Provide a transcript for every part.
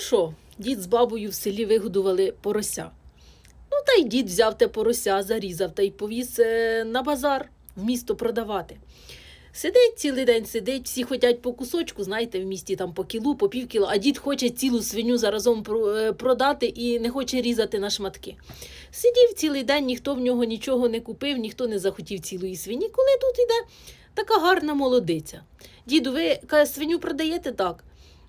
що, дід з бабою в селі вигодували порося. Ну, та й дід взяв те порося, зарізав та й повіз е, на базар в місто продавати. Сидить цілий день, сидить, всі хочуть по кусочку, знаєте, в місті там по кілу, по пів кіло, а дід хоче цілу свиню заразом е, продати і не хоче різати на шматки. Сидів цілий день, ніхто в нього нічого не купив, ніхто не захотів цілої свині. Коли тут іде така гарна молодиця. Діду, ви каже, свиню продаєте так?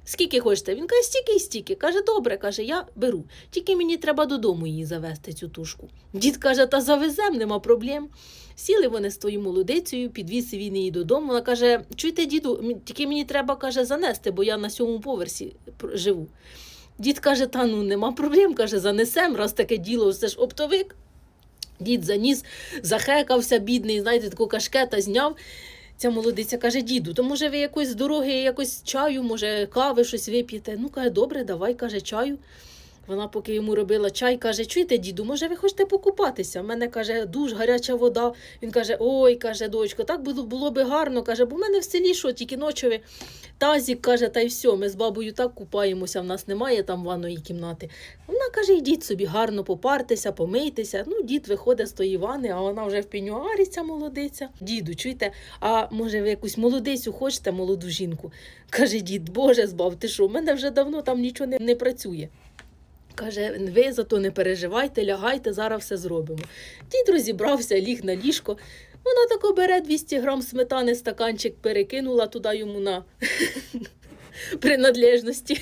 Скільки хочете? Він каже, стільки і стільки. Каже, добре, каже, я беру. Тільки мені треба додому її завести, цю тушку. Дід каже, та завезем, нема проблем. Сіли вони з твоєю молодицею, підвіз він її додому. Вона каже: чуєте, діду, тільки мені треба каже, занести, бо я на сьомому поверсі живу. Дід каже, та ну нема проблем, каже, занесем, раз таке діло, це ж оптовик. Дід заніс, захекався, бідний, знаєте, таку кашкета зняв. Ця молодиця каже, діду, то може ви якось з дороги, якось чаю, може, кави, щось вип'єте. Ну, каже, добре, давай, каже, чаю. Вона, поки йому робила чай, каже: чуєте, діду, може, ви хочете покупатися? У мене каже, душ, гаряча вода. Він каже: Ой, каже, дочко, так було, було би гарно. каже, бо в мене в селі що, тільки ночові тазік, каже, та й все. Ми з бабою так купаємося, в нас немає там ванної кімнати. Вона каже, йдіть собі гарно попартеся, помийтеся. Ну, дід виходить з тої вани, а вона вже в пенюарі, ця молодиця. Діду, чуєте, а може ви якусь молодицю хочете, молоду жінку? Каже дід, Боже збав, ти що, в мене вже давно там нічого не, не працює. Каже, ви зато не переживайте, лягайте, зараз все зробимо. Дід розібрався, ліг на ліжко. Вона тако бере 200 грам сметани, стаканчик перекинула туди йому на принадлежності.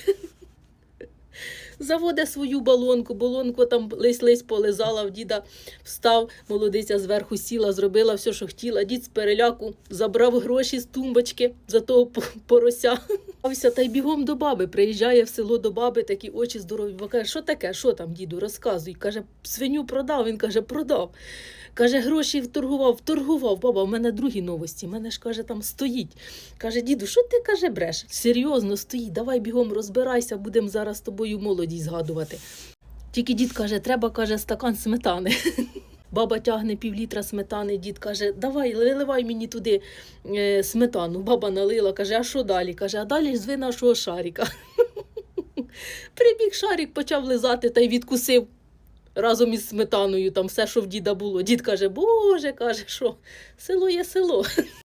Заводить свою балонку, балонку там лись-лись полизала, в діда встав, молодиця зверху сіла, зробила все, що хотіла. Дід з переляку забрав гроші з тумбочки за того по- порося. Та й бігом до баби. Приїжджає в село до баби, такі очі здорові. Бо каже, що таке? Що там, діду, розказуй. Каже, свиню продав. Він каже, продав. Каже, гроші вторгував, вторгував. Баба, в мене другі новості. В мене ж каже, там стоїть. Каже, діду, що ти каже, бреш? Серйозно стоїть, давай бігом розбирайся, будемо зараз з тобою молодість згадувати. Тільки дід каже, треба, каже, стакан сметани. Баба тягне півлітра сметани, дід каже, давай, виливай мені туди е, сметану. Баба налила, каже, а що далі? Каже, а далі зви нашого шарика. Прибіг шарик, почав лизати та й відкусив разом із сметаною там все, що в діда було. Дід каже, Боже, каже, що село є село.